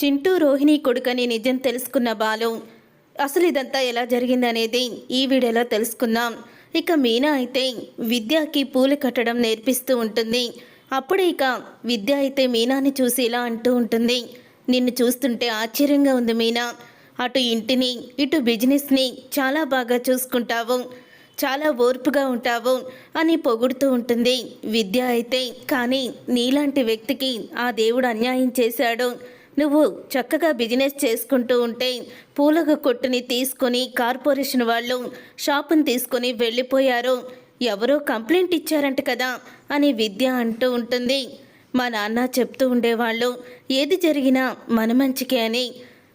చింటూ రోహిణి కొడుకని నిజం తెలుసుకున్న బాలు అసలు ఇదంతా ఎలా జరిగిందనేది ఈ వీడియోలో తెలుసుకుందాం. ఇక మీనా అయితే విద్యకి పూలు కట్టడం నేర్పిస్తూ ఉంటుంది. అప్పుడే ఇక విద్య అయితే మీనాని చూసి ఇలా అంటూ ఉంటుంది. నిన్ను చూస్తుంటే ఆశ్చర్యంగా ఉంది మీనా. అటు ఇంటిని ఇటు బిజినెస్ని చాలా బాగా చూసుకుంటావు. చాలా ఓర్పుగా ఉంటావు అని పొగుడుతూ ఉంటుంది విద్య అయితే. కానీ నీలాంటి వ్యక్తికి ఆ దేవుడు అన్యాయం చేశాడు. నువ్వు చక్కగా బిజినెస్ చేసుకుంటూ ఉంటే పూలగ కొట్టుని తీసుకొని కార్పొరేషన్ వాళ్ళు షాపుని తీసుకొని వెళ్ళిపోయారు. ఎవరో కంప్లైంట్ ఇచ్చారంట కదా అని విద్య అంటూ ఉంటుంది. మా నాన్న చెప్తూ ఉండేవాళ్ళు ఏది జరిగినా మన మంచికే అని.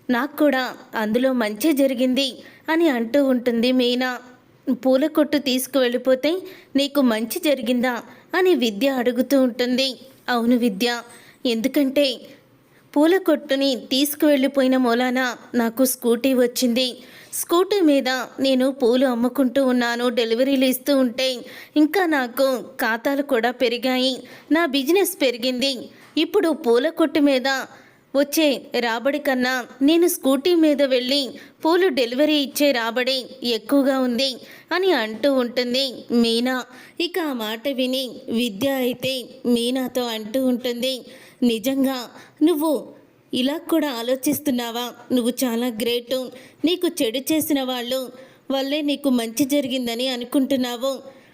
నాకు కూడా అందులో మంచి జరిగింది అని అంటూ ఉంటుంది మీనా. పూల కొట్టు తీసుకువెళ్ళిపోతే నీకు మంచి జరిగిందా? అని విద్య అడుగుతూ ఉంటుంది. అవును విద్య. ఎందుకంటే పూల కొట్టుని తీసుకువెళ్ళిపోయిన మూలాన నాకు స్కూటీ వచ్చింది. స్కూటీ మీద నేను పూలు అమ్ముకుంటూ ఉన్నాను డెలివరీలు ఇస్తూ ఉంటే ఇంకా నాకు ఖాతాలు కూడా పెరిగాయి. నా బిజినెస్ పెరిగింది. ఇప్పుడు పూల కొట్టు మీద వచ్చే రాబడి కన్నా నేను స్కూటీ మీద వెళ్ళి పూలు డెలివరీ ఇచ్చే రాబడి ఎక్కువగా ఉంది అని అంటూ ఉంటుంది మీనా. ఇక ఆ మాట విని విద్య అయితే మీనాతో అంటూ ఉంటుంది నిజంగా నువ్వు ఇలా కూడా ఆలోచిస్తున్నావా? నువ్వు చాలా గ్రేటు. నీకు చెడు చేసిన వాళ్ళు వల్లే నీకు మంచి జరిగిందని అనుకుంటున్నావు.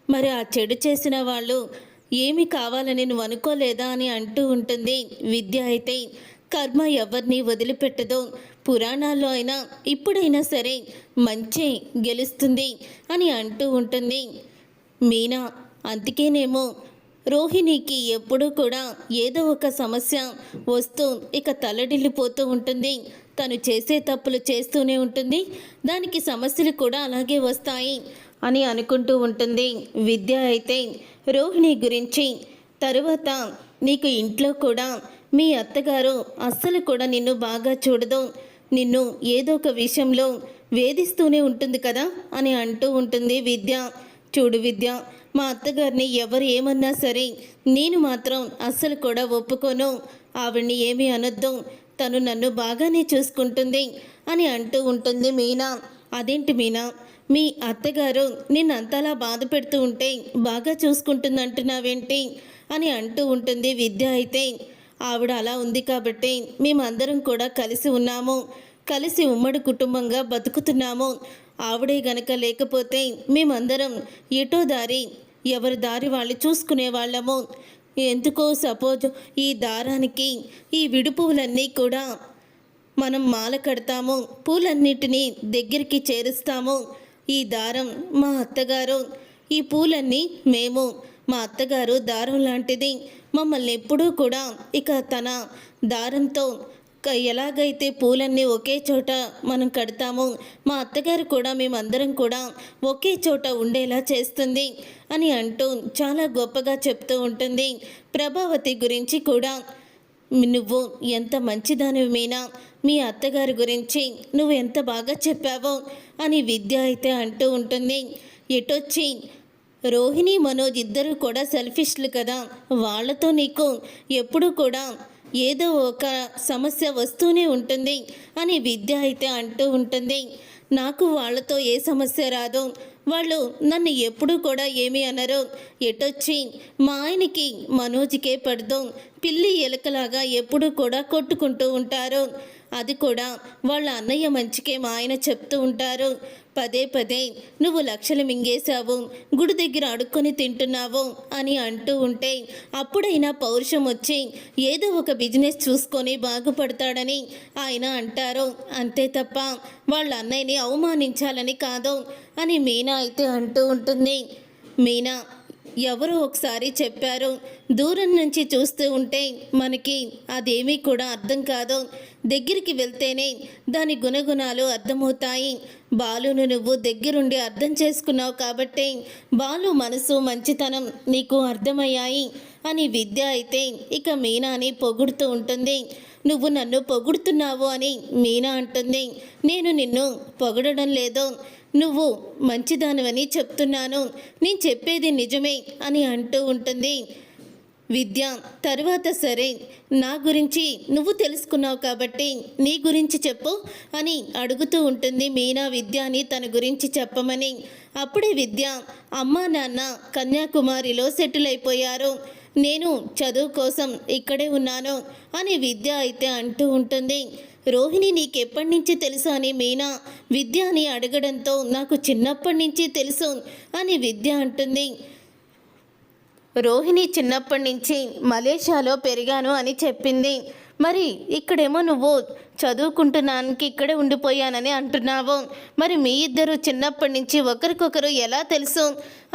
మరి ఆ చెడు చేసిన వాళ్ళు ఏమి కావాలని నువ్వు అనుకోలేదా? అని అంటూ ఉంటుంది విద్య అయితే కర్మ ఎవరిని వదిలిపెట్టదో పురాణాల్లో అయినా ఇప్పుడైనా సరే మంచి గెలుస్తుంది అని అంటూ ఉంటుంది. మీనా అందుకేనేమో రోహిణికి ఎప్పుడూ కూడా ఏదో ఒక సమస్య వస్తూ ఇక తలడిల్లిపోతూ ఉంటుంది. తను చేసే తప్పులు చేస్తూనే ఉంటుంది. దానికి సమస్యలు కూడా అలాగే వస్తాయి అని అనుకుంటూ ఉంటుంది. విద్య అయితే రోహిణి గురించి తరువాత నీకు ఇంట్లో కూడా మీ అత్తగారు అస్సలు కూడా నిన్ను బాగా చూడదు. నిన్ను ఏదో ఒక విషయంలో వేధిస్తూనే ఉంటుంది కదా అని అంటూ ఉంటుంది విద్య. చూడు విద్య మా అత్తగారిని ఎవరు ఏమన్నా సరే నేను మాత్రం అస్సలు కూడా ఒప్పుకోను. ఆవిడ్ని ఏమీ అనొద్దు. తను నన్ను బాగానే చూసుకుంటుంది అని అంటూ ఉంటుంది మీనా. అదేంటి మీనా? మీ అత్తగారు నిన్నంతలా బాధ పెడుతూ ఉంటే బాగా చూసుకుంటుందంటున్నావేంటి? అని అంటూ ఉంటుంది విద్య అయితే. ఆవిడ అలా ఉంది కాబట్టి మేమందరం కూడా కలిసి ఉన్నాము. కలిసి ఉమ్మడి కుటుంబంగా బతుకుతున్నాము. ఆవిడే గనక లేకపోతే మేమందరం ఎటో దారి ఎవరి దారి వాళ్ళు చూసుకునే వాళ్ళము. ఎందుకో సపోజ్ ఈ దారానికి ఈ విడుపువులన్నీ కూడా మనం మాల కడతాము. పూలన్నిటినీ దగ్గరికి చేరుస్తాము. ఈ దారం మా అత్తగారు ఈ పూలన్నీ మేము మా అత్తగారు దారం లాంటిది. మమ్మల్ని ఎప్పుడూ కూడా ఇక తన దారంతో క- ఎలాగైతే పూలన్నీ ఒకే చోట మనం కడతామో మా అత్తగారు కూడా మేమందరం కూడా ఒకే చోట ఉండేలా చేస్తుంది అని అంటూ చాలా గొప్పగా చెప్తూ ఉంటుంది. ప్రభావతి గురించి కూడా నువ్వు ఎంత మంచిదాని మీనా మీ అత్తగారి గురించి నువ్వు ఎంత బాగా చెప్పావో అని విద్య అయితే అంటూ ఉంటుంది. ఎటొచ్చి రోహిణి మనోజ్ ఇద్దరు కూడా సెల్ఫిష్లు కదా. వాళ్ళతో నీకు ఎప్పుడు కూడా ఏదో ఒక సమస్య వస్తూనే ఉంటుంది అని విద్య అయితే అంటూ ఉంటుంది. నాకు వాళ్ళతో ఏ సమస్య రాదు. వాళ్ళు నన్ను ఎప్పుడూ కూడా ఏమి అనరు. ఎటొచ్చి మా ఆయనకి మనోజ్కే పడదు. పిల్లి ఎలకలాగా ఎప్పుడూ కూడా కొట్టుకుంటూ ఉంటారు. అది కూడా వాళ్ళ అన్నయ్య మంచికే మా ఆయన చెప్తూ ఉంటారు. పదే పదే నువ్వు లక్షలు మింగేశావు గుడి దగ్గర అడుక్కొని తింటున్నావు అని అంటూ ఉంటే అప్పుడైనా పౌరుషం వచ్చి ఏదో ఒక బిజినెస్ చూసుకొని బాగుపడతాడని ఆయన అంటారు. అంతే తప్ప వాళ్ళ అన్నయ్యని అవమానించాలని కాదు అని మీనా అయితే అంటూ ఉంటుంది. మీనా ఎవరు ఒకసారి చెప్పారు. దూరం నుంచి చూస్తూ ఉంటే మనకి అదేమీ కూడా అర్థం కాదు. దగ్గరికి వెళ్తేనే దాని గుణగుణాలు అర్థమవుతాయి. బాలును నువ్వు దగ్గరుండి అర్థం చేసుకున్నావు కాబట్టి బాలు మనసు మంచితనం నీకు అర్థమయ్యాయి అని విద్య అయితే ఇక మీనాని పొగుడుతూ ఉంటుంది. నువ్వు నన్ను పొగుడుతున్నావు అని మీనా అంటుంది. నేను నిన్ను పొగడడం లేదు. నువ్వు మంచిదానివని చెప్తున్నాను. నేను చెప్పేది నిజమే అని అంటూ ఉంటుంది. విద్య తర్వాత సరే. నా గురించి నువ్వు తెలుసుకున్నావు కాబట్టి నీ గురించి చెప్పు అని అడుగుతూ ఉంటుంది మీనా విద్యాని తన గురించి చెప్పమని. అప్పుడే విద్య అమ్మా నాన్న కన్యాకుమారిలో సెటిల్ అయిపోయారు నేను చదువు కోసం ఇక్కడే ఉన్నాను అని విద్య అయితే అంటూ ఉంటుంది. రోహిణి నీకెప్పటి నుంచి తెలుసు అని మీనా విద్య అని అడగడంతో నాకు చిన్నప్పటి నుంచి తెలుసు అని విద్య అంటుంది. రోహిణి చిన్నప్పటి నుంచి మలేషియాలో పెరిగాను అని చెప్పింది. మరి ఇక్కడేమో నువ్వు చదువుకుంటున్నానికి ఇక్కడే ఉండిపోయానని అంటున్నావు. మరి మీ ఇద్దరు చిన్నప్పటి నుంచి ఒకరికొకరు ఎలా తెలుసు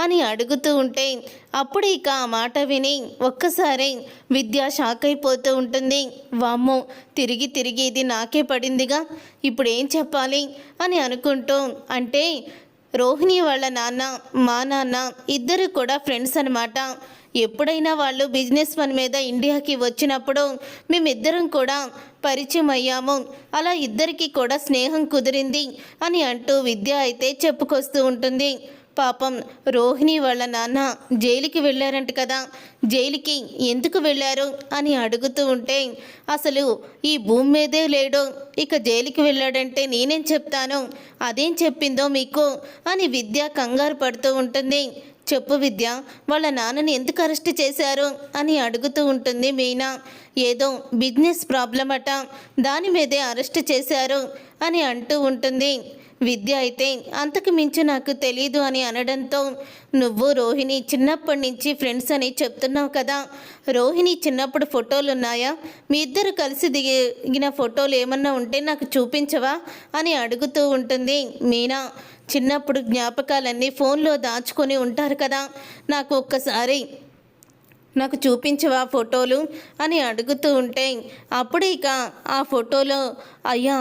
అని అడుగుతూ ఉంటే అప్పుడు ఇక ఆ మాట విని ఒక్కసారి విద్య షాక్ అయిపోతూ ఉంటుంది. వామ్మో తిరిగి తిరిగి ఇది నాకే పడిందిగా ఇప్పుడు ఏం చెప్పాలి అని అనుకుంటూ అంటే రోహిణి వాళ్ళ నాన్న మా నాన్న ఇద్దరు కూడా ఫ్రెండ్స్ అనమాట ఎప్పుడైనా వాళ్ళు బిజినెస్ పని మీద ఇండియాకి వచ్చినప్పుడు మేమిద్దరం కూడా పరిచయం అయ్యాము. అలా ఇద్దరికి కూడా స్నేహం కుదిరింది అని అంటూ విద్య అయితే చెప్పుకొస్తూ ఉంటుంది. పాపం రోహిణి వాళ్ళ నాన్న జైలుకి వెళ్ళారంట కదా జైలుకి ఎందుకు వెళ్ళారు అని అడుగుతూ ఉంటే అసలు ఈ భూమి మీదే లేడు ఇక జైలుకి వెళ్ళాడంటే నేనేం చెప్తాను అదేం చెప్పిందో మీకు అని విద్య కంగారు పడుతూ ఉంటుంది. చెప్పు విద్య వాళ్ళ నాన్నని ఎందుకు అరెస్ట్ చేశారు అని అడుగుతూ ఉంటుంది మీనా. ఏదో బిజినెస్ ప్రాబ్లం అట దాని మీదే అరెస్ట్ చేశారు అని అంటూ ఉంటుంది. విద్య అయితే అంతకు మించి నాకు తెలీదు అని అనడంతో నువ్వు రోహిణి చిన్నప్పటి నుంచి ఫ్రెండ్స్ అని చెప్తున్నావు కదా రోహిణి చిన్నప్పుడు ఫోటోలు ఉన్నాయా? మీ ఇద్దరు కలిసి దిగిన ఫోటోలు ఏమన్నా ఉంటే నాకు చూపించవా? అని అడుగుతూ ఉంటుంది మీనా. చిన్నప్పుడు జ్ఞాపకాలన్నీ ఫోన్లో దాచుకొని ఉంటారు కదా. నాకు ఒక్కసారి నాకు చూపించవా ఫోటోలు? అని అడుగుతూ ఉంటే అప్పుడు ఇక ఆ ఫోటోలో అయ్యా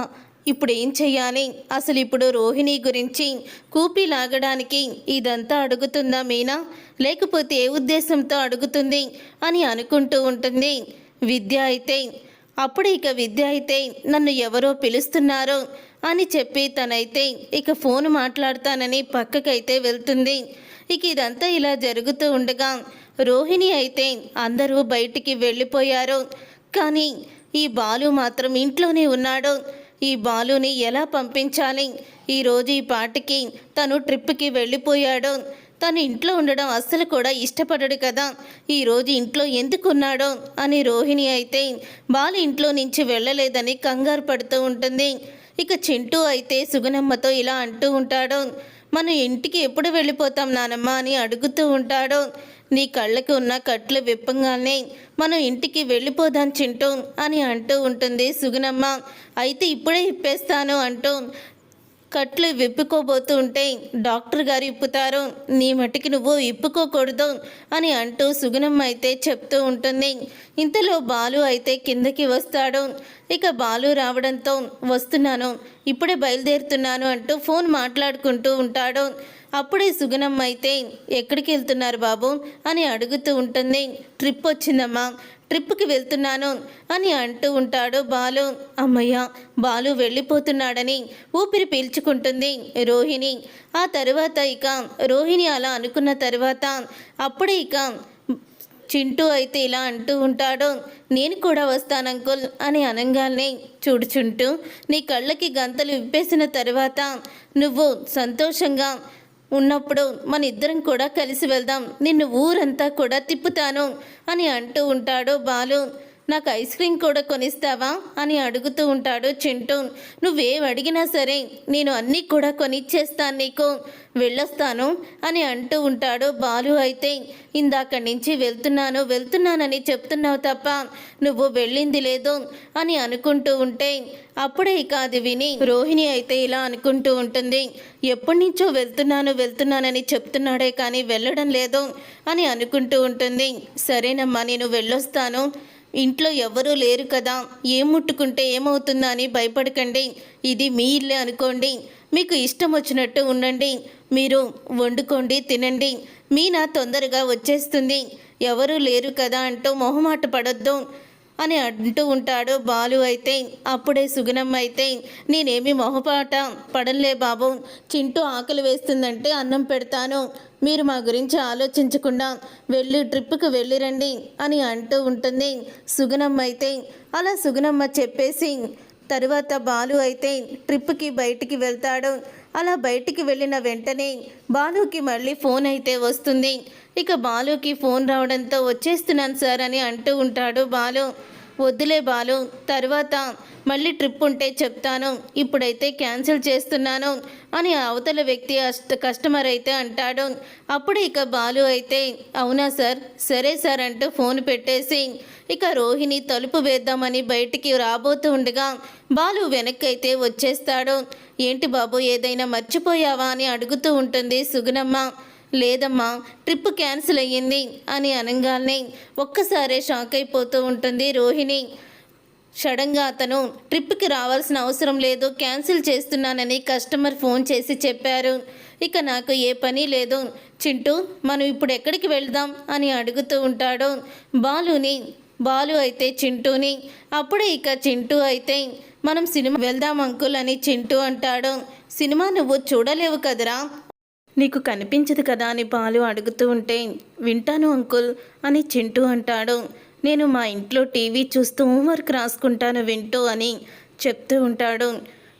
ఇప్పుడు ఏం చెయ్యాలి? అసలు ఇప్పుడు రోహిణి గురించి కూపి లాగడానికి ఇదంతా అడుగుతుందా మీనా? లేకపోతే ఏ ఉద్దేశంతో అడుగుతుంది? అని అనుకుంటూ ఉంటుంది. విద్య అయితే అప్పుడు ఇక విద్య అయితే నన్ను ఎవరో పిలుస్తున్నారో? అని చెప్పి తనైతే ఇక ఫోన్ మాట్లాడతానని పక్కకైతే వెళ్తుంది. ఇక ఇదంతా ఇలా జరుగుతూ ఉండగా రోహిణి అయితే అందరూ బయటికి వెళ్ళిపోయారు. కానీ ఈ బాలు మాత్రం ఇంట్లోనే ఉన్నాడు. ఈ బాలుని ఎలా పంపించాలి? ఈరోజు ఈ పాటికి తను ట్రిప్కి వెళ్ళిపోయాడు. తను ఇంట్లో ఉండడం అస్సలు కూడా ఇష్టపడడు కదా. ఈరోజు ఇంట్లో ఎందుకున్నాడో అని రోహిణి అయితే బాలు ఇంట్లో నుంచి వెళ్ళలేదని కంగారు పడుతూ ఉంటుంది. ఇక చింటూ అయితే సుగుణమ్మతో ఇలా అంటూ ఉంటాడు. మనం ఇంటికి ఎప్పుడు వెళ్ళిపోతాం నానమ్మ అని అడుగుతూ ఉంటాడు. నీ కళ్ళకి ఉన్న కట్లు విప్పంగానే మనం ఇంటికి వెళ్ళిపోదాం చింటూ అని అంటూ ఉంటుంది సుగుణమ్మ. అయితే ఇప్పుడే ఇప్పేస్తాను అంటూ కట్లు విప్పుకోబోతూ ఉంటే డాక్టర్ గారు ఇప్పుతారు. నీ మటుకి నువ్వు ఇప్పుకోకూడదు అని అంటూ సుగుణమ్మ అయితే చెప్తూ ఉంటుంది. ఇంతలో బాలు అయితే కిందకి వస్తాడు. ఇక బాలు రావడంతో వస్తున్నాను ఇప్పుడే బయలుదేరుతున్నాను అంటూ ఫోన్ మాట్లాడుకుంటూ ఉంటాడు. అప్పుడే సుగుణమ్మ అయితే ఎక్కడికి వెళ్తున్నారు బాబు? అని అడుగుతూ ఉంటుంది. ట్రిప్ వచ్చిందమ్మా ట్రిప్కి వెళ్తున్నాను అని అంటూ ఉంటాడు బాలు. అమ్మయ్య బాలు వెళ్ళిపోతున్నాడని ఊపిరి పీల్చుకుంటుంది రోహిణి. ఆ తరువాత ఇక రోహిణి అలా అనుకున్న తర్వాత అప్పుడే ఇక చింటూ అయితే ఇలా అంటూ ఉంటాడు. నేను కూడా వస్తాను అంకుల్ అని అనంగాల్ని చూడుచుంటూ నీ కళ్ళకి గంతలు విప్పేసిన తర్వాత నువ్వు సంతోషంగా ఉన్నప్పుడు మన ఇద్దరం కూడా కలిసి వెళ్దాం నిన్ను ఊరంతా కూడా తిప్పుతాను అని అంటూ ఉంటాడు బాలు. నాకు ఐస్ క్రీమ్ కూడా కొనిస్తావా? అని అడుగుతూ ఉంటాడు చింటూన్. నువ్వేం అడిగినా సరే నేను అన్నీ కూడా కొనిచ్చేస్తాను నీకు. వెళ్ళొస్తాను అని అంటూ ఉంటాడు బాలు అయితే. ఇందాక నుంచి వెళ్తున్నాను వెళ్తున్నానని చెప్తున్నావు తప్ప నువ్వు వెళ్ళింది లేదు అని అనుకుంటూ ఉంటే అప్పుడే ఇక అది విని రోహిణి అయితే ఇలా అనుకుంటూ ఉంటుంది. ఎప్పటి నుంచో వెళ్తున్నాను వెళ్తున్నానని చెప్తున్నాడే కానీ వెళ్ళడం లేదు అని అనుకుంటూ ఉంటుంది. సరేనమ్మా నేను వెళ్ళొస్తాను. ఇంట్లో ఎవరూ లేరు కదా. ఏం ముట్టుకుంటే ఏమవుతుందా అని భయపడకండి. ఇది మీ ఇల్లే అనుకోండి. మీకు ఇష్టం వచ్చినట్టు ఉండండి. మీరు వండుకోండి తినండి. మీనా తొందరగా వచ్చేస్తుంది. ఎవరూ లేరు కదా అంటూ మొహమాట పడొద్దు అని అంటూ ఉంటాడు బాలు అయితే. అప్పుడే సుగుణం అయితే నేనేమి మొహపాట పడలే బాబు. చింటూ ఆకలి వేస్తుందంటే అన్నం పెడతాను. మీరు మా గురించి ఆలోచించకుండా వెళ్ళి ట్రిప్కి వెళ్ళిరండి అని అంటూ ఉంటుంది. సుగుణమ్మ అయితే అలా సుగుణమ్మ చెప్పేసి తరువాత బాలు అయితే ట్రిప్కి బయటికి వెళ్తాడు. అలా బయటికి వెళ్ళిన వెంటనే బాలుకి మళ్ళీ ఫోన్ అయితే వస్తుంది. ఇక బాలుకి ఫోన్ రావడంతో వచ్చేస్తున్నాను సార్ అని అంటూ ఉంటాడు బాలు. వద్దులే బాలు తర్వాత మళ్ళీ ట్రిప్ ఉంటే చెప్తాను. ఇప్పుడైతే క్యాన్సిల్ చేస్తున్నాను అని అవతల వ్యక్తి కస్టమర్ అయితే అంటాడు. అప్పుడు ఇక బాలు అయితే అవునా సార్? సరే సార్ అంటూ ఫోన్ పెట్టేసి ఇక రోహిణి తలుపు వేద్దామని బయటికి రాబోతూ ఉండగా బాలు వెనక్కి అయితే వచ్చేస్తాడు. ఏంటి బాబు ఏదైనా మర్చిపోయావా అని అడుగుతూ ఉంటుంది సుగుణమ్మ. లేదమ్మా ట్రిప్ క్యాన్సిల్ అయ్యింది అని అనగానే ఒక్కసారే షాక్ అయిపోతూ ఉంటుంది రోహిణి. సడన్గా అతను ట్రిప్కి రావాల్సిన అవసరం లేదు క్యాన్సిల్ చేస్తున్నానని కస్టమర్ ఫోన్ చేసి చెప్పారు. ఇక నాకు ఏ పని లేదు. చింటూ మనం ఇప్పుడు ఎక్కడికి వెళ్దాం అని అడుగుతూ ఉంటాడు. బాలుని బాలు అయితే చింటూని. అప్పుడే ఇక చింటూ అయితే మనం సినిమా వెళ్దాం అంకుల్ అని చింటూ అంటాడు. సినిమా నువ్వు చూడలేవు కదరా? నీకు కనిపించదు కదా అని బాలు అడుగుతూ ఉంటే వింటాను అంకుల్ అని చింటూ అంటాడు. నేను మా ఇంట్లో టీవీ చూస్తూ హోంవర్క్ రాసుకుంటాను వింటూ అని చెప్తూ ఉంటాడు.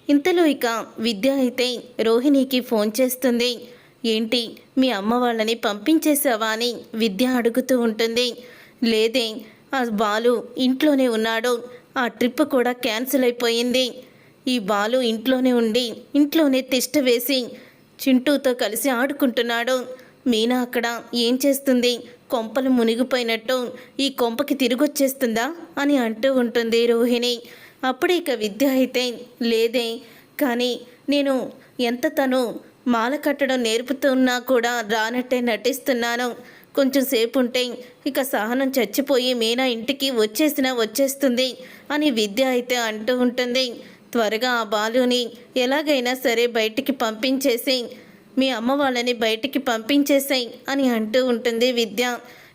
ఇంతలో ఇక విద్య అయితే రోహిణికి ఫోన్ చేస్తుంది. ఏంటి మీ అమ్మ వాళ్ళని పంపించేసావా అని విద్య అడుగుతూ ఉంటుంది. లేదే ఆ బాలు ఇంట్లోనే ఉన్నాడు. ఆ ట్రిప్ కూడా క్యాన్సిల్ అయిపోయింది. ఈ బాలు ఇంట్లోనే ఉండి ఇంట్లోనే తిష్ట వేసి చింటూతో కలిసి ఆడుకుంటున్నాడు. మీనా అక్కడ ఏం చేస్తుంది? కొంపలు మునిగిపోయినట్టు ఈ కొంపకి తిరిగొచ్చేస్తుందా? అని అంటూ ఉంటుంది రోహిణి. అప్పుడు ఇక విద్య అయితే లేదే. కానీ నేను ఎంత తను మాల కట్టడం నేర్పుతున్నా కూడా రానట్టే నటిస్తున్నాను. కొంచెం సేపు ఉంటే ఇక సహనం చచ్చిపోయి మీనా ఇంటికి వచ్చేసినా వచ్చేస్తుంది అని విద్య అయితే అంటూ ఉంటుంది. త్వరగా ఆ బాలుని ఎలాగైనా సరే బయటికి పంపించేసేయ్. మీ అమ్మ వాళ్ళని బయటికి పంపించేసేయ్ అని అంటూ ఉంటుంది విద్య.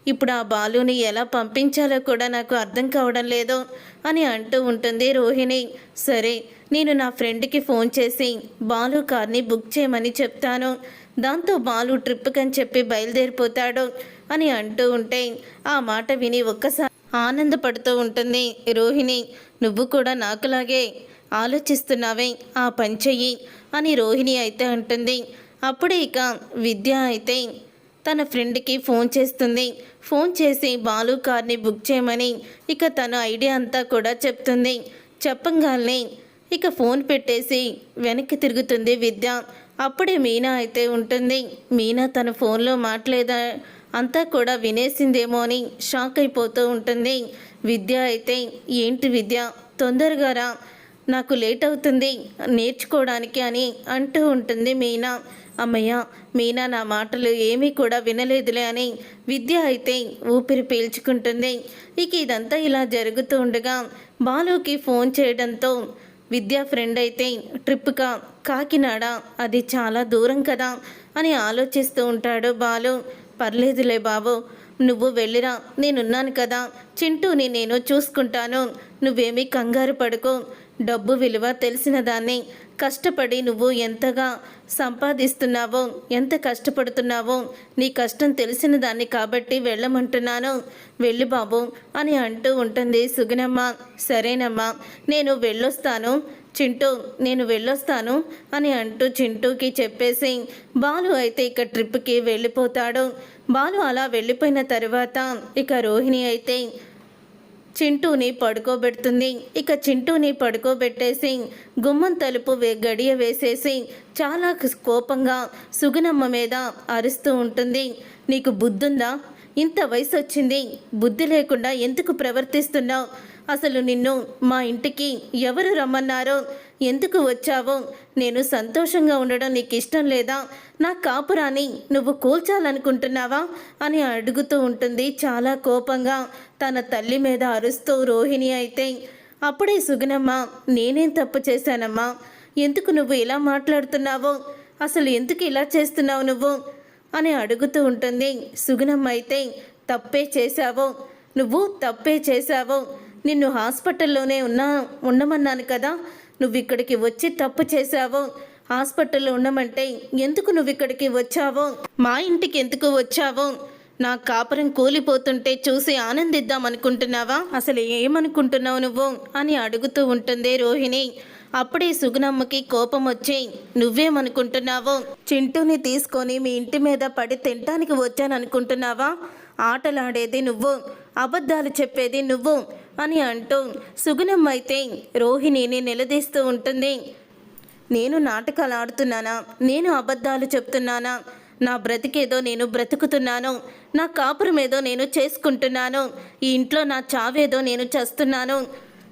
ఇప్పుడు ఆ బాలుని ఎలా పంపించాలో కూడా నాకు అర్థం కావడం లేదు అని అంటూ ఉంటుంది రోహిణి. సరే నేను నా ఫ్రెండ్కి ఫోన్ చేసి బాలు కార్ని బుక్ చేయమని చెప్తాను. దాంతో బాలు ట్రిప్కి అని చెప్పి బయలుదేరిపోతాడు అని అంటూ ఉంటే ఆ మాట విని ఒక్కసారి ఆనందపడుతూ ఉంటుంది. రోహిణి నువ్వు కూడా నాకులాగే ఆలోచిస్తున్నావే ఆ పని చెయ్యి అని రోహిణి అయితే అంటుంది. అప్పుడే ఇక విద్య అయితే తన ఫ్రెండ్కి ఫోన్ చేస్తుంది. ఫోన్ చేసి బాలు కార్ని బుక్ చేయమని ఇక తన ఐడియా అంతా కూడా చెప్తుంది. చెప్పంగానే ఇక ఫోన్ పెట్టేసి వెనక్కి తిరుగుతుంది విద్య. అప్పుడే మీనా అయితే ఉంటుంది. మీనా తన ఫోన్లో మాట్లాడదా అంతా కూడా వినేసిందేమో అని షాక్ అయిపోతూ ఉంటుంది. విద్య అయితే ఏంటి విద్య? తొందరగా రా. నాకు లేట్ అవుతుంది నేర్చుకోవడానికి అని అంటూ ఉంటుంది మీనా. అమ్మయ్య మీనా నా మాటలు ఏమీ కూడా వినలేదులే అని విద్య అయితే ఊపిరి పీల్చుకుంటుంది. ఇక ఇదంతా ఇలా జరుగుతూ ఉండగా బాలుకి ఫోన్ చేయడంతో విద్యా ఫ్రెండ్ అయితే ట్రిప్గా కాకినాడ? అది చాలా దూరం కదా? అని ఆలోచిస్తూ ఉంటాడు బాలు. పర్లేదులే బాబు నువ్వు వెళ్ళిరా నేనున్నాను కదా. చింటూని నేను చూసుకుంటాను. నువ్వేమీ కంగారు పడుకో డబ్బు విలువ తెలిసిన దాన్ని కష్టపడి నువ్వు ఎంతగా సంపాదిస్తున్నావో ఎంత కష్టపడుతున్నావో నీ కష్టం తెలిసిన దాన్ని కాబట్టి వెళ్ళమంటున్నాను. వెళ్ళి బాబు అని అంటూ ఉంటుంది సుగుణమ్మ. సరేనమ్మా నేను వెళ్ళొస్తాను. చింటూ నేను వెళ్ళొస్తాను అని అంటూ చింటూకి చెప్పేసి బాలు అయితే ఇక ట్రిప్కి వెళ్ళిపోతాడు. బాలు అలా వెళ్ళిపోయిన తర్వాత ఇక రోహిణి అయితే చింటూని పడుకోబెడుతుంది. ఇక చింటూని పడుకోబెట్టేసి గుమ్మం తలుపు వే గడియ వేసేసి చాలా కోపంగా సుగుణమ్మ మీద అరుస్తూ ఉంటుంది. నీకు బుద్ధుందా? ఇంత వయసు వచ్చింది బుద్ధి లేకుండా ఎందుకు ప్రవర్తిస్తున్నావు? అసలు నిన్ను మా ఇంటికి ఎవరు రమ్మన్నారో ఎందుకు వచ్చావో? నేను సంతోషంగా ఉండడం నీకు ఇష్టం లేదా? నా కాపురాన్ని నువ్వు కూల్చాలనుకుంటున్నావా? అని అడుగుతూ ఉంటుంది చాలా కోపంగా. తన తల్లి మీద అరుస్తూ రోహిణి అయితే అప్పుడే సుగుణమ్మ నేనేం తప్పు చేశానమ్మా? ఎందుకు నువ్వు ఇలా మాట్లాడుతున్నావో? అసలు ఎందుకు ఇలా చేస్తున్నావు నువ్వు? అని అడుగుతూ ఉంటుంది సుగుణమ్మ అయితే తప్పే చేశావో. నువ్వు తప్పే చేశావో. నిన్ను హాస్పిటల్లోనే ఉన్నా ఉండమన్నాను కదా. నువ్వు ఇక్కడికి వచ్చి తప్పు చేశావు? హాస్పిటల్లో ఉండమంటే ఎందుకు నువ్వు ఇక్కడికి వచ్చావో? మా ఇంటికి ఎందుకు వచ్చావో? నా కాపురం కూలిపోతుంటే చూసి ఆనందిద్దాం అనుకుంటున్నావా అసలు ఏమనుకుంటున్నావు నువ్వు? అని అడుగుతూ ఉంటుంది రోహిణి. అప్పుడే సుగుణమ్మకి కోపం వచ్చి నువ్వేమనుకుంటున్నావో? చింటూని తీసుకొని మీ ఇంటి మీద పడి తినటానికి వచ్చాను అనుకుంటున్నావా ఆటలాడేది నువ్వు. అబద్ధాలు చెప్పేది నువ్వు. అని అంటూ సుగుణమ్మ అయితే రోహిణిని నిలదీస్తూ ఉంటుంది. నేను నాటకాలు ఆడుతున్నానా? నేను అబద్ధాలు చెప్తున్నానా? నా బ్రతికేదో నేను బ్రతుకుతున్నాను. నా కాపురం ఏదో నేను చేసుకుంటున్నాను. ఈ ఇంట్లో నా చావేదో నేను చేస్తున్నాను.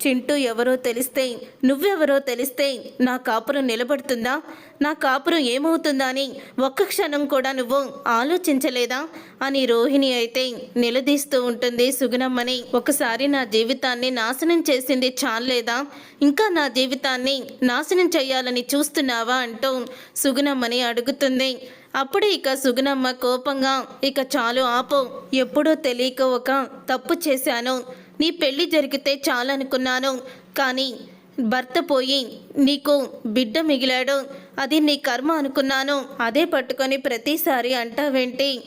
చింటూ ఎవరో తెలిస్తే నువ్వెవరో తెలిస్తే నా కాపురం నిలబడుతుందా? నా కాపురం ఏమవుతుందా అని ఒక్క క్షణం కూడా నువ్వు ఆలోచించలేదా? అని రోహిణి అయితే నిలదీస్తూ ఉంటుంది సుగుణమ్మని. ఒకసారి నా జీవితాన్ని నాశనం చేసింది చాలేదా ఇంకా నా జీవితాన్ని నాశనం చేయాలని చూస్తున్నావా అంటూ సుగుణమ్మని అడుగుతుంది. అప్పుడే ఇక సుగుణమ్మ కోపంగా ఇక చాలు ఆపో. ఎప్పుడో తెలియక ఒక తప్పు చేశాను. నీ పెళ్ళి జరిగితే చాలనుకున్నాను. కానీ భర్త పోయి నీకు బిడ్డ మిగిలాడు. అది నీ కర్మ అనుకున్నాను. అదే పట్టుకొని ప్రతిసారి అంటావేంటి?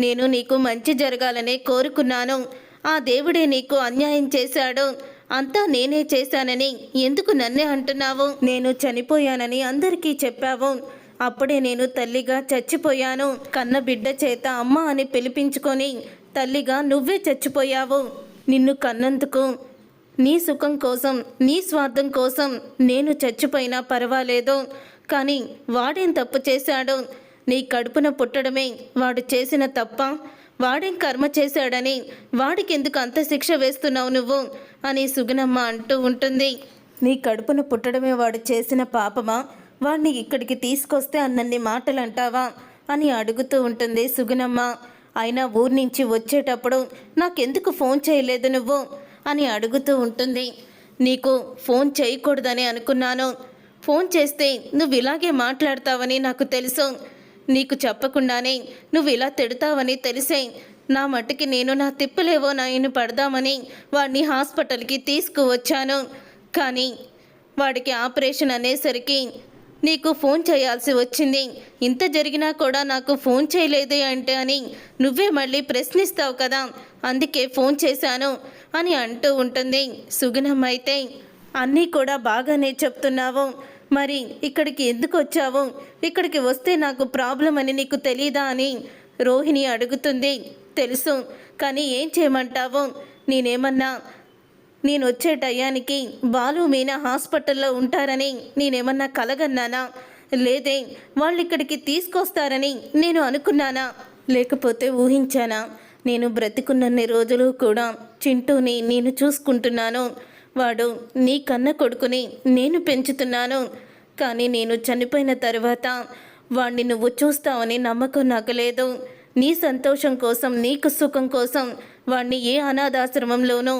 నేను నీకు మంచి జరగాలని కోరుకున్నాను. ఆ దేవుడే నీకు అన్యాయం చేశాడు. అంతా నేనే చేశానని ఎందుకు నన్నే అంటున్నావు? నేను చనిపోయానని అందరికీ చెప్పావు. అప్పుడే నేను తల్లిగా చచ్చిపోయాను. కన్న బిడ్డ చేత అమ్మ అని పిలిపించుకొని తల్లిగా నువ్వే చచ్చిపోయావు. నిన్ను కన్నందుకు. నీ సుఖం కోసం నీ స్వార్థం కోసం నేను చచ్చిపోయినా పర్వాలేదు. కానీ వాడేం తప్పు చేశాడు నీ కడుపున పుట్టడమే వాడు చేసిన తప్ప. వాడేం కర్మ చేశాడని వాడికి ఎందుకు అంత శిక్ష వేస్తున్నావు నువ్వు? అని సుగుణమ్మ అంటూ ఉంటుంది. నీ కడుపున పుట్టడమే వాడు చేసిన పాపమా? వాడిని ఇక్కడికి తీసుకొస్తే అన్నన్ని మాటలు అంటావా అని అడుగుతూ ఉంటుంది సుగుణమ్మ. అయినా ఊరి నుంచి వచ్చేటప్పుడు నాకెందుకు ఫోన్ చేయలేదు నువ్వు? అని అడుగుతూ ఉంటుంది. నీకు ఫోన్ చేయకూడదని అనుకున్నాను. ఫోన్ చేస్తే నువ్వు ఇలాగే మాట్లాడతావని నాకు తెలుసు. నీకు చెప్పకుండానే నువ్వు ఇలా తిడతావని తెలిసే నా మట్టుకి నేను నా తిప్పలేవో నాయను పడదామని వాడిని హాస్పిటల్కి తీసుకువచ్చాను. కానీ వాడికి ఆపరేషన్ అనేసరికి నీకు ఫోన్ చేయాల్సి వచ్చింది. ఇంత జరిగినా కూడా నాకు ఫోన్ చేయలేదు అంటే అని నువ్వే మళ్ళీ ప్రశ్నిస్తావు కదా. అందుకే ఫోన్ చేశాను అని అంటూ ఉంటుంది. సుగుణం అయితే అన్నీ కూడా బాగానే చెప్తున్నావు. మరి ఇక్కడికి ఎందుకు వచ్చావు? ఇక్కడికి వస్తే నాకు ప్రాబ్లం అని నీకు తెలీదా అని రోహిణి అడుగుతుంది. తెలుసు కానీ ఏం చేయమంటావు? నేనేమన్నా నేను వచ్చే టయానికి బాలు మీనా హాస్పిటల్లో ఉంటారని నేనేమన్నా కలగన్నానా? లేదే వాళ్ళు ఇక్కడికి తీసుకొస్తారని నేను అనుకున్నానా? లేకపోతే ఊహించానా? నేను బ్రతికున్నన్ని రోజులు కూడా చింటూని నేను చూసుకుంటున్నాను. వాడు నీ కన్న కొడుకుని నేను పెంచుతున్నాను. కానీ నేను చనిపోయిన తర్వాత వాణ్ణి నువ్వు చూస్తావని నమ్మకం నాకు లేదు. నీ సంతోషం కోసం నీకు సుఖం కోసం వాణ్ణి ఏ అనాథాశ్రమంలోనూ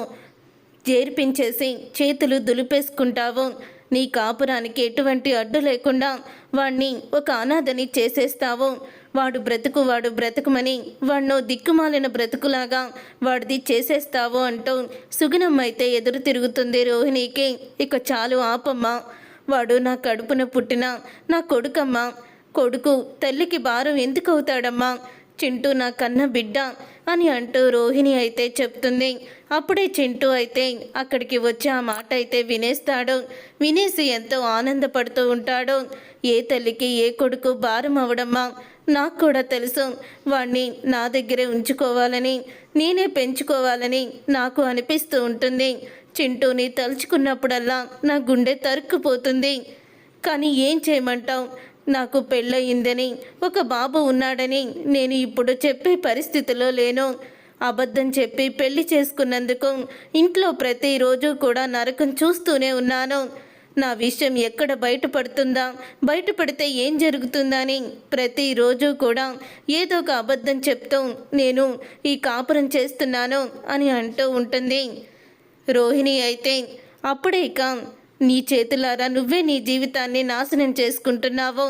చేర్పించేసి చేతులు దులిపేసుకుంటావు. నీ కాపురానికి ఎటువంటి అడ్డు లేకుండా వాణ్ణి ఒక అనాథని చేసేస్తావు. వాడు బ్రతుకు వాడు బ్రతుకుమని వాణ్ణో దిక్కుమాలిన బ్రతుకులాగా వాడిది చేసేస్తావు అంటూ సుగుణమ్మ అయితే ఎదురు తిరుగుతుంది రోహిణికి. ఇక చాలు ఆపమ్మా. వాడు నా కడుపున పుట్టిన నా కొడుకమ్మా. కొడుకు తల్లికి భారం ఎందుకు అవుతాడమ్మా చింటూ నా కన్న బిడ్డ. అని అంటూ రోహిణి అయితే చెప్తుంది. అప్పుడే చింటూ అయితే అక్కడికి వచ్చి ఆ మాట అయితే వినేస్తాడు. వినేసి ఎంతో ఆనందపడుతూ ఉంటాడు. ఏ తల్లికి ఏ కొడుకు భారం అవడమ్మా? నాకు కూడా తెలుసు. వాణ్ణి నా దగ్గరే ఉంచుకోవాలని నేనే పెంచుకోవాలని నాకు అనిపిస్తూ ఉంటుంది. చింటూని తలుచుకున్నప్పుడల్లా నా గుండె తరుక్కుపోతుంది. కానీ ఏం చేయమంటావు? నాకు పెళ్ళయిందని ఒక బాబు ఉన్నాడని నేను ఇప్పుడు చెప్పే పరిస్థితిలో లేను. అబద్ధం చెప్పి పెళ్ళి చేసుకున్నందుకు ఇంట్లో ప్రతిరోజు కూడా నరకం చూస్తూనే ఉన్నాను. నా విషయం ఎక్కడ బయటపడుతుందా? బయటపడితే ఏం జరుగుతుందని ప్రతిరోజు కూడా ఏదో ఒక అబద్ధం చెప్తూ నేను ఈ కాపురం చేస్తున్నాను అని అంటూ ఉంటుంది. రోహిణి అయితే అప్పుడే ఇక నీ చేతులారా నువ్వే నీ జీవితాన్ని నాశనం చేసుకుంటున్నావు.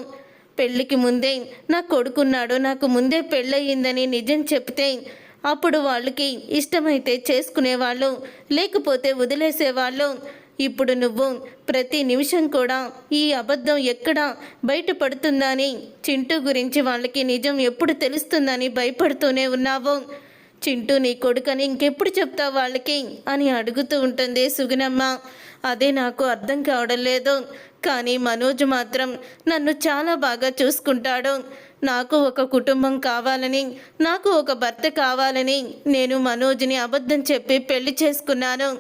పెళ్ళికి ముందే నా కొడుకున్నాడు నాకు ముందే పెళ్ళయిందని నిజం చెప్తే అప్పుడు వాళ్ళకి ఇష్టమైతే చేసుకునేవాళ్ళు లేకపోతే వదిలేసేవాళ్ళు. ఇప్పుడు నువ్వు ప్రతి నిమిషం కూడా ఈ అబద్ధం ఎక్కడ బయటపడుతుందని చింటూ గురించి వాళ్ళకి నిజం ఎప్పుడు తెలుస్తుందని భయపడుతూనే ఉన్నావు. చింటూ నీ కొడుకని ఇంకెప్పుడు చెప్తావు వాళ్ళకి? అని అడుగుతూ ఉంటుంది సుగుణమ్మ. అదే నాకు అర్థం కావడం లేదు. కానీ మనోజ్ మాత్రం నన్ను చాలా బాగా చూసుకుంటాడు. నాకు ఒక కుటుంబం కావాలని నాకు ఒక భర్త కావాలని నేను మనోజ్ని అబద్ధం చెప్పి పెళ్ళి చేసుకున్నాను.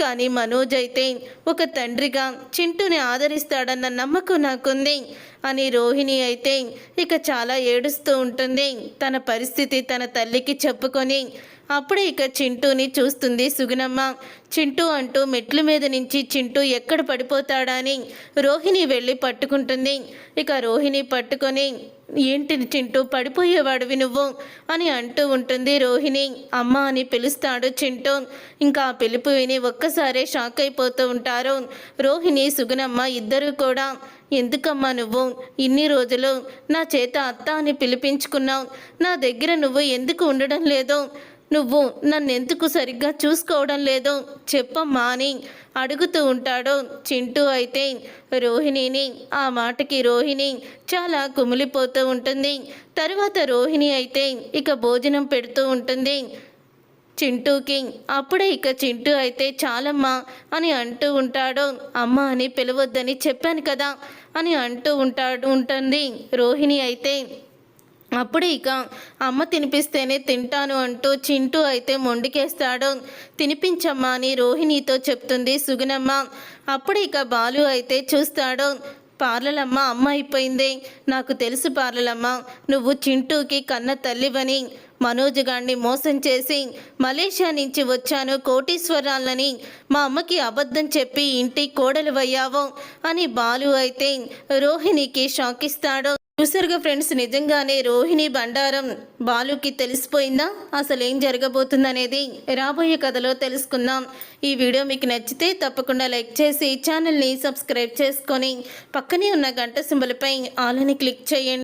కానీ మనోజ్ అయితే ఒక తండ్రిగా చింటూని ఆదరిస్తాడన్న నమ్మకం నాకుంది. అని రోహిణి అయితే ఇక చాలా ఏడుస్తూ ఉంటుంది. తన పరిస్థితి తన తల్లికి చెప్పుకొని అప్పుడే ఇక చింటూని చూస్తుంది సుగుణమ్మ. చింటూ అంటూ మెట్ల మీద నుంచి చింటూ ఎక్కడ పడిపోతాడా అని రోహిణి వెళ్ళి పట్టుకుంటుంది. ఇక రోహిణి పట్టుకొని ఏంటి చింటూ పడిపోయేవాడివి నువ్వు? అని అంటూ ఉంటుంది రోహిణి. అమ్మ అని పిలుస్తాడు చింటూ. ఇంకా ఆ పిలుపు విని ఒక్కసారే షాక్ అయిపోతూ ఉంటారు రోహిణి సుగుణమ్మ ఇద్దరు కూడా. ఎందుకమ్మా నువ్వు? ఇన్ని రోజులు నా చేత అత్త అని పిలిపించుకున్నావు. నా దగ్గర నువ్వు ఎందుకు ఉండడం లేదు? నువ్వు నన్నెందుకు సరిగ్గా చూసుకోవడం లేదు? చెప్పమ్మా అని అడుగుతూ ఉంటాడో చింటూ అయితే. రోహిణిని ఆ మాటకి రోహిణి చాలా కుమిలిపోతూ ఉంటుంది. తర్వాత రోహిణి అయితే ఇక భోజనం పెడుతూ ఉంటుంది. చింటూకి అప్పుడే ఇక చింటూ అయితే చాలమ్మా అని అంటూ ఉంటాడు. అమ్మ అని పిలవద్దని చెప్పాను కదా అని అంటూ ఉంటాడు ఉంటుంది. రోహిణి అయితే అప్పుడు ఇక అమ్మ తినిపిస్తేనే తింటాను అంటూ చింటూ అయితే మొండికేస్తాడు. తినిపించమ్మా అని రోహిణితో చెప్తుంది సుగుణమ్మ. అప్పుడు ఇక బాలు అయితే చూస్తాడు. పార్లలమ్మ అమ్మ అయిపోయింది. నాకు తెలుసు పార్లలమ్మ. నువ్వు చింటూకి కన్న తల్లివని. మనోజ్ గాన్ని మోసం చేసి మలేషియా నుంచి వచ్చాను కోటీశ్వరాలని మా అమ్మకి అబద్ధం చెప్పి ఇంటి కోడలు అయ్యావు అని బాలు అయితే రోహిణికి షాక్ ఇస్తాడు చూసారుగా ఫ్రెండ్స్ నిజంగానే రోహిణి బండారం బాలుకి తెలిసిపోయిందా? అసలు ఏం జరగబోతుందనేది రాబోయే కథలో తెలుసుకుందాం. ఈ వీడియో మీకు నచ్చితే తప్పకుండా లైక్ చేసి ఛానల్ని సబ్స్క్రైబ్ చేసుకొని పక్కనే ఉన్న గంట సింబల్పై ఆలని క్లిక్ చేయండి.